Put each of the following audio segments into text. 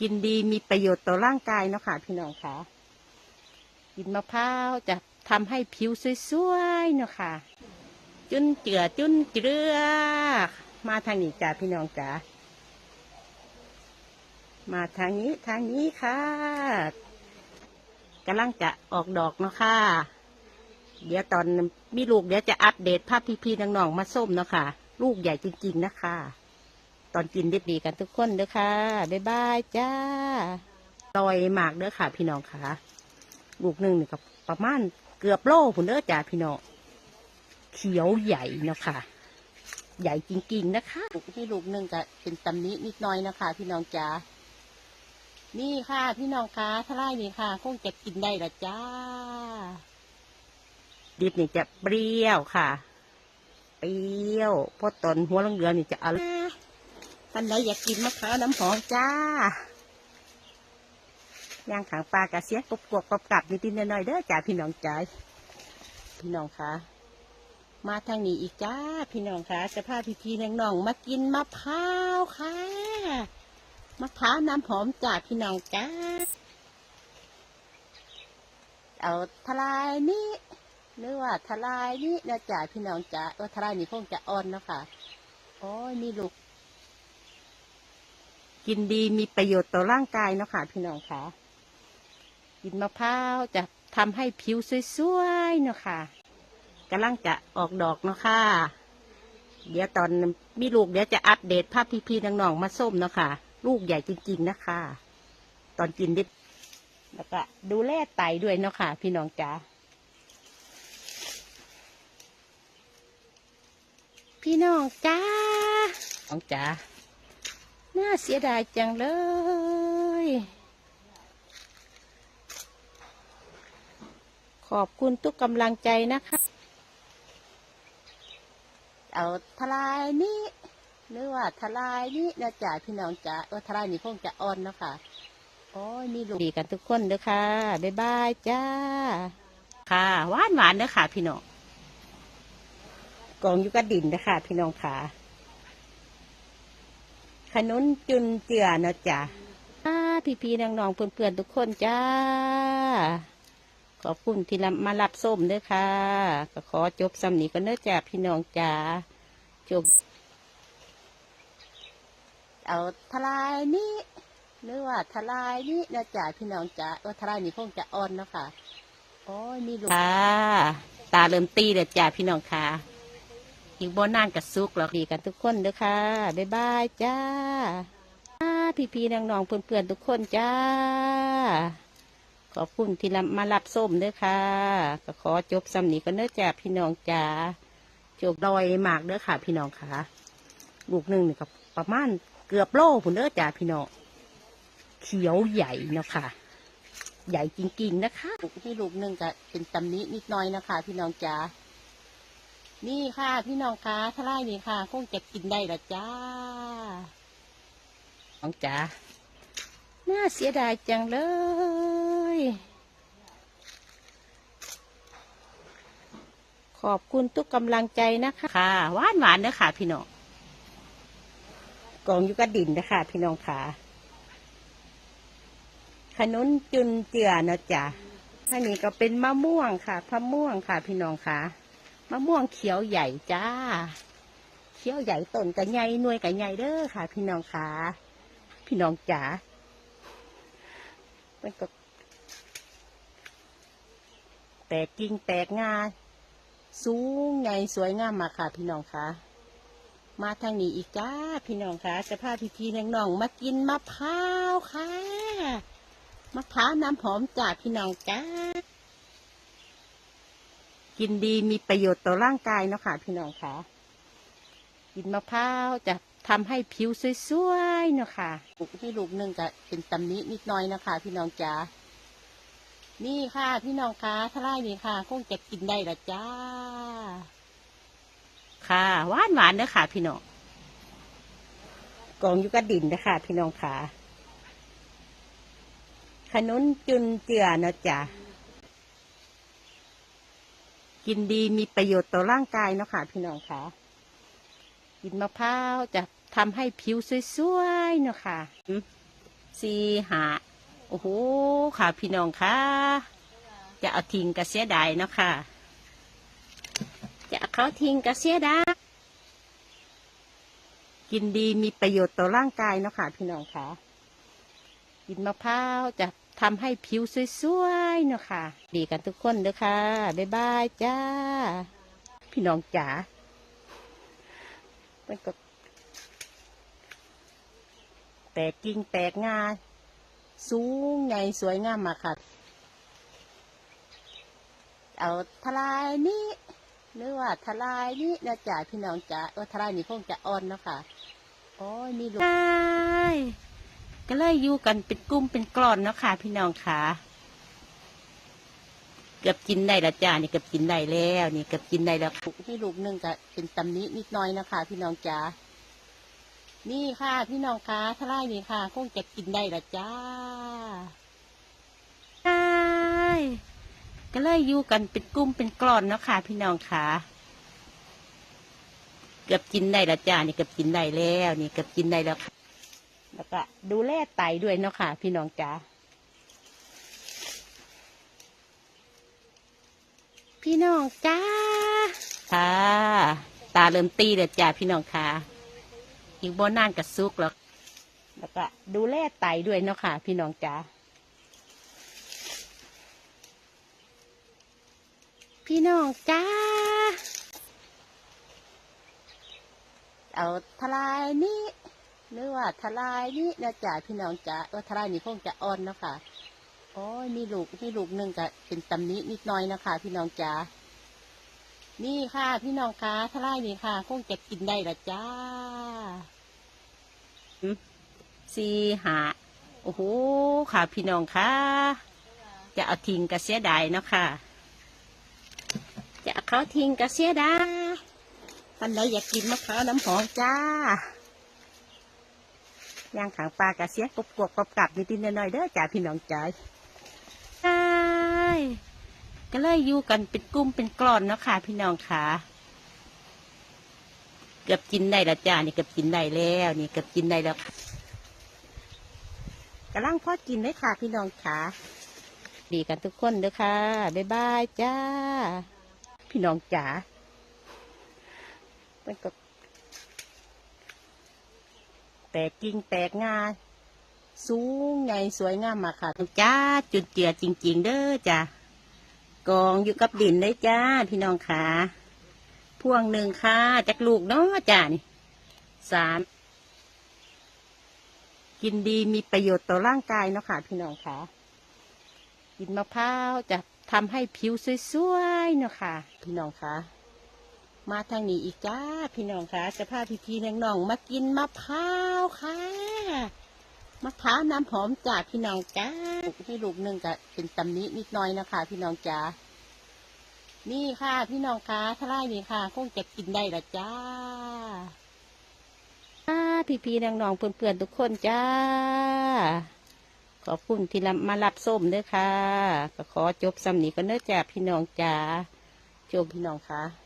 กินดีมีประโยชน์ต่อร่างกายเนาะค่ะพี่น้องค่ะ กินมะพร้าวจะทำให้ผิวสวยๆเนาะค่ะ จุนเจือจุนเจือมาทางนี้จ้าพี่น้องจ้ามาทางนี้ทางนี้ค่ะกำลังจะออกดอกเนาะค่ะ เดี๋ยวตอนมีลูกเดี๋ยวจะอัปเดตภาพพี่ๆน้องๆมาส้มเนาะค่ะ ลูกใหญ่จริง ๆ นะคะ ตอนกินด็ดดีกันทุกคนเด้อค่ะ บ๊ายบายจ้าลอยหมากเด้อค่ะ พี่น้องค่ะลูกหนึ่งนี่ก็ประมาณเกือบโลผุนเด้อจ้าพี่น้องเขียวใหญ่เนาะค่ะใหญ่จริง ๆ นะคะลูกที่ลูกหนึ่งก็เป็นตำนี้นิดน้อยนะคะ พี่น้องจ้านี่ค่ะ พี่น้องคะถ้าไล่นี่ค่ะ คงจะกินได้ละจ้า ดิบนี่จะเปรี้ยวค่ะ เปรี้ยวเพราะตอนหัวรังเหลือนี่จะอร่อย ท่านใดอยากกินมะพร้าวน้ำหอมจ้าย่างขางปลากระเสียกบกบกบกับนิดๆหน่อยๆเด้อจ้าพี่น้องจ้าพี่น้องคะมาทางนี้อีกจ้า พี่น้องคะจะพาพี่พี่ๆน้องๆมากินมะพร้าวค่ะมะพร้าวน้ำหอมจ้าพี่น้องจ้าเอาทลายนี้หรือว่าทลายนี้นะจ้าพี่น้องจ้าเออทลายนี่คงจะอ่อนเนาะค่ะโอ้ยมีลูก กินดีมีประโยชน์ต่อร่างกายเนาะค่ะพี่น้องค่ะ กินมะพร้าวจะทำให้ผิวสวยๆเนาะค่ะกำลังจะออกดอกเนาะค่ะ เดี๋ยวตอนมีลูกเดี๋ยวจะอัปเดตภาพพี่ๆน้องๆมาส้มเนาะค่ะ ลูกใหญ่จริงๆนะคะ ตอนกินด็ดแล้วก็ดูแลไตด้วยเนาะค่ะ พี่น้องจ๋าพี่น้องจ้าน้องจ๋า น่าเสียดายจังเลย ขอบคุณทุกกำลังใจนะคะ เอาทลายนี้หรือว่าทลายนี้นะจ๊ะพี่น้องจ๋าเออทลายนี่คงจะอ่อนเนาะคะโอ้ยมีลูกดีกันทุกคนเด้อค่ะบ๊ายบายจ้า ค่ะหวานหวานเด้อค่ะ พี่น้องกองอยู่กับดินเด้อค่ะ พี่น้องค่ะ ขนุนจุนเจือนะจ๊ะพี่พี่ๆน้องๆเพื่อนๆทุกคนจ้า ขอบคุณที่มารับส้มด้วยค่ะ ก็ขอจบสำนีก็เนื้อจ้าพี่น้องจ้าจบ เอาทลายนี้หรือว่าทลายนี้นะจ๊ะพี่น้องจ้าเออทลายนี่คงจะอ่อนเนาะค่ะโอ้ยมีลูกค่ะตาเริ่มตีเลยจ้าพี่น้องค่ะ อีกบ่นานกับซุกหรอกดีกันทุกคนเด้อค่ะ บ๊ายบายจ้า พี่พี่ๆน้องๆเพื่อนๆทุกคนจ้า ขอบคุณที่มารับส้มเด้อค่ะ ก็ขอจบสำนีก็เนื้อจ้าพี่น้องจ้าจบลอยหมากเด้อค่ะ พี่น้องค่ะ ลูกหนึ่งนี่ก็ประมาณเกือบโลผุนเด้อจ้าพี่น้อง เขียวใหญ่เนาะค่ะใหญ่จริงๆนะคะที่ลูกหนึ่งก็เป็นตำหนี้นิดหน้อยนะคะ พี่น้องจ้า นี่ค่ะพี่น้องคะถ้าไล่นี่ค่ะคงจะกินได้ละจ้าน้องจ๋าน่าเสียดายจังเลย ขอบคุณทุกกำลังใจนะคะค่ะหวานหวานๆนะค่ะ พี่น้องกองอยู่กับดินนะคะพี่น้องค่ะขนุนจุนเจือนะจ๊ะท่านี้ก็เป็นมะม่วงค่ะมะม่วงค่ะ พี่น้องค่ะ มะม่วงเขียวใหญ่จ้า เขียวใหญ่ต้นกับใหญ่หน่วยกับใหญ่เด้อค่ะ พี่น้องค่ะ พี่น้องจ๋ามันก็แตกกิ่งแตกงาสูงใหญ่สวยงามมาค่ะ พี่น้องค่ะมาทางนี้อีกจ้า พี่น้องค่ะจะพาพี่พี่น้องๆมากินมะพร้าวค่ะมะพร้าวน้ำหอมจ้าพี่น้องจ้า กินดีมีประโยชน์ต่อร่างกายเนาะค่ะ พี่น้องค่ะ กินมะพร้าวจะทำให้ผิวสวยๆเนาะค่ะปลูกที่ลูกหนึ่งก็เป็นตำนี้นิดน้อยนะคะ พี่น้องจ้านี่ค่ะ พี่น้องคะถ้าไล่นี่ค่ะ คงจะกินได้ละจ้า ค่ะหวานหวานเด้อค่ะ พี่น้องกองอยู่กับดินนะคะ พี่น้องค่ะขนุนจุนเจือนาะจ๊ะ กินดีมีประโยชน์ต่อร่างกายเนาะค่ะพี่น้องค่ะ กินมะพร้าวจะทำให้ผิวสวยๆเนาะค่ะสีหาโอ้โหค่ะพี่น้องค่ะ จะเอาทิ้งกระเสียดายเนาะค่ะ จะเอาเขาทิ้งกระเสียดายกินดีมีประโยชน์ต่อร่างกายเนาะค่ะพี่น้องค่ะ กินมะพร้าวจะ ทำให้ผิวสวยๆเนาะค่ะ ดีกันทุกคนเด้อค่ะ บ๊ายบายจ้า พี่น้องจ๋ามันก็แตกกิ่งแตกงาสูงใหญ่สวยงามมาค่ะ เอาทลายนี้หรือว่าทลายนี้นะจ๊ะพี่น้องจ๋าเออทลายนี้คงจะอ่อนเนาะค่ะ โอ้ยมีลูก ก็เลยอยู่กันเป็นกลุ่มเป็นกลอนเนาะค่ะ พี่น้องค่ะ เกือบกินได้ละจ้านี่เกือบกินได้แล้วนี่เกือบกินได้แล้วที่ลูกหนึงก็เป็นตำนี้นิดน้อยนะคะ พี่น้องจ๋านี่ค่ะ พี่น้องคะทลายนี่ค่ะ คงจะกินได้ละจ้าใช่ก็เลยอยู่กันเป็นกลุ่มเป็นกลอนเนาะค่ะ พี่น้องค่ะเกือบกินได้ละจ้านี่เกือบกินได้แล้ว นี่เกือบกินได้แล้วค่ะ แล้วก็ดูแลไตด้วยเนาะค่ะ พี่น้องจ๋าพี่น้องจ้าค่ะตาเริ่มตีเลยจ้าพี่น้องค่ะอีกบ่นานกับซุกแล้วแล้วก็ดูแลไตด้วยเนาะค่ะ พี่น้องจ้าพี่น้องจ้า เอาทลายนี้ หรือว่าทลายนี้นะจ้าพี่น้องจ้าเออทลายนี้คงจะอ่อนเนาะค่ะโอ้ยมีลูกมีลูกหนึ่งก็เป็นตำนี้นิดน้อยนะคะ พี่น้องจ๋านี่ค่ะ พี่น้องคะทลายนี่ค่ะ คงจะกินได้ละจ้าสี่หาโอ้โหค่ะ พี่น้องคะจะเอาทิ้งกระเสียดายเนาะค่ะ จะเอาเขาทิ้งกระเสียดายท่านใดอยากกินมะพร้าวน้ำหอมจ้า ย่างขางปลากระเสียกบกบกบกับนิดๆหน่อยๆเด้อจ้าพี่น้องจ๋าใช่ก็เลยอยู่กันเป็นกลุ่มเป็นกลอนเนาะค่ะพี่น้องค่ะเกือบกินได้และจ้านี่เกือบกินได้แล้วนี่เกือบกินได้แล้วค่ะกำลังพอกินเลยค่ะ พี่น้องค่ะดีกันทุกคนเด้อค่ะบ๊ายบายจ้า พี่น้องจ๋ามันก็ แตกกิ่งแตกงาสูงใหญ่สวยงามมากค่ะจ้าจุดเจือจริง ๆ เด้อจ้ากองอยู่กับดินเลยจ้าพี่น้องขาพวงหนึ่งค่ะจากลูกเนาะจ้านี่สามกินดีมีประโยชน์ต่อร่างกายเนาะค่ะ พี่น้องค่ะกินมะพร้าวจะทำให้ผิวสวยๆเนาะค่ะ พี่น้องค่ะ มาทางนี้อีกจ้าพี่น้องค่ะจะพาพี่ๆน้องๆมากินมะพร้าวค่ะมะพร้าวน้ำหอมจากพี่น้องจ้าที่ลูกหนึ่งก็เป็นตำนี้นิดหน้อยนะคะ พี่น้องจ้านี่ค่ะ พี่น้องคะทลายนี่ค่ะ คงจะกินได้ละจ้าจ้าพี่ๆน้องๆเพื่อนๆทุกคนจ้า ขอบคุณที่มารับส้มเด้อค่ะ ก็ขอจบสำนีกันเด้อจ้าพี่น้องจ้าจบพี่น้องคะ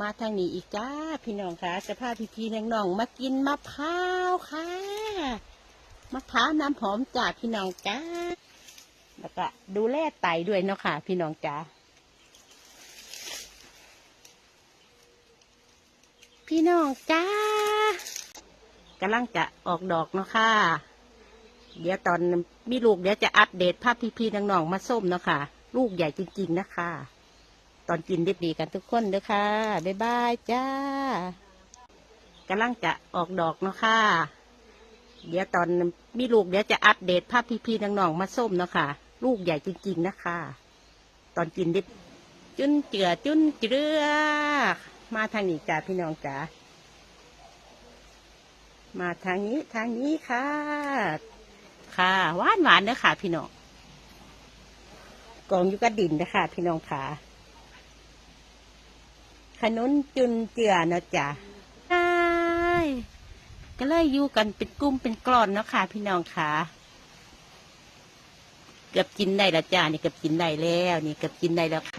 มาทางนี้อีกจ้าพี่น้องคะจะพาพี่ๆน้องๆมากินมะพร้าวค่ะมะพร้าวน้ำหอมจากพี่น้องจ้าแล้วก็ดูแลไตด้วยเนาะค่ะ พี่น้องจ้าพี่น้องจ้ากำลังจะออกดอกเนาะค่ะ เดี๋ยวตอนมีลูกเดี๋ยวจะอัปเดตภาพพี่ๆน้องๆมาส้มเนาะค่ะ ลูกใหญ่จริง ๆ นะคะ ตอนกินดีๆกันทุกคนเด้อค่ะ บ๊ายบายจ้ากำลังจะออกดอกเนาะค่ะ เดี๋ยวตอนมีลูกเดี๋ยวจะอัปเดตภาพพี่ๆน้องๆมาส้มเนาะค่ะ ลูกใหญ่จริง ๆ นะคะ ตอนกินดิบจุนเจือจุนเจือมาทางนี้จ้าพี่น้องจ๋ามาทางนี้ทางนี้ค่ะ ค่ะหวานหวานเด้อค่ะ พี่น้องกองอยู่กับดินนะคะพี่น้องค่ะ ขนุนจุนเจือเนาะจ้ะใช่ก็เลยอยู่กันเป็นกลุ่มเป็นกลอนเนาะค่ะ พี่น้องค่ะ เกือบกินได้และจ้านี่เกือบกินได้แล้วนี่เกือบกินได้แล้วค่ะ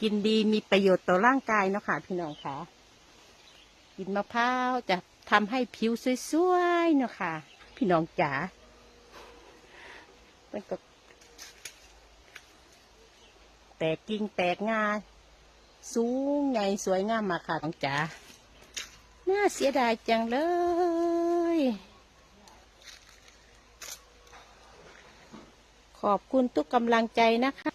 กินดีมีประโยชน์ต่อร่างกายเนาะค่ะ พี่น้องค่ะ กินมะพร้าวจะทำให้ผิวสวยๆเนาะค่ะ พี่น้องจ๋ามันก็แตกกิ่งแตกงา สูงใหญ่สวยงามมากค่ะน้องจ๋าน่าเสียดายจังเลย ขอบคุณทุกกำลังใจนะคะ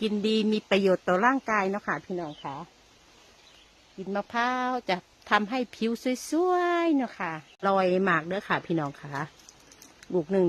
กินดีมีประโยชน์ต่อร่างกายเนาะค่ะพี่น้องค่ะ กินมะพร้าวจะทำให้ผิวสวยๆเนาะค่ะลอยมากเด้อค่ะพี่น้องค่ะลูกหนึ่ง